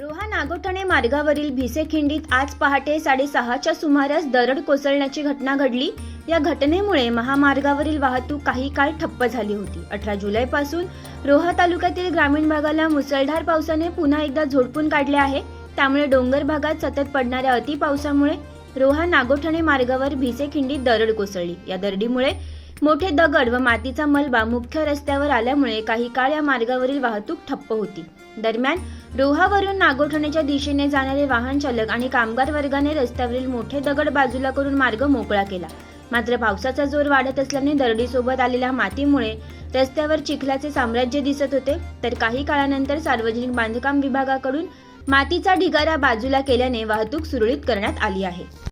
रोहा नागोठणे मार्गावरील भिसेखिंडीत आज पहाटे साडेसहाच्या सुमारास दरड कोसळण्याची घटना घडली. या घटनेमुळे महामार्गावरील वाहतूक काही काळ ठप्प झाली होती. अठरा जुलैपासून रोहा तालुक्यातील ग्रामीण भागाला मुसळधार पावसाने पुन्हा एकदा झोडपून काढले आहे. त्यामुळे डोंगर भागात सतत पडणाऱ्या अतिपावसामुळे रोहा नागोठणे मार्गावर भिसेखिंडीत दरड कोसळली. या दरडीमुळे मोठे दगड व मातीचा मलबा मुख्य रस्त्यावर आल्यामुळे काही काळ या मार्गावरील वाहतूक ठप्प होती. दरम्यान रोहावरून नागोठण्याच्या दिशेने जाणारे वाहन चालक आणि कामगार वर्गाने रस्त्यावरील मोठे दगड बाजूला करून मार्ग मोकळा केला. मात्र पावसाचा जोर वाढत असल्याने दरडीसोबत आलेल्या मातीमुळे रस्त्यावर चिखलाचे साम्राज्य दिसत होते. तर काही काळानंतर सार्वजनिक बांधकाम विभागाकडून मातीचा ढिगारा बाजूला केल्याने वाहतूक सुरळीत करण्यात आली आहे.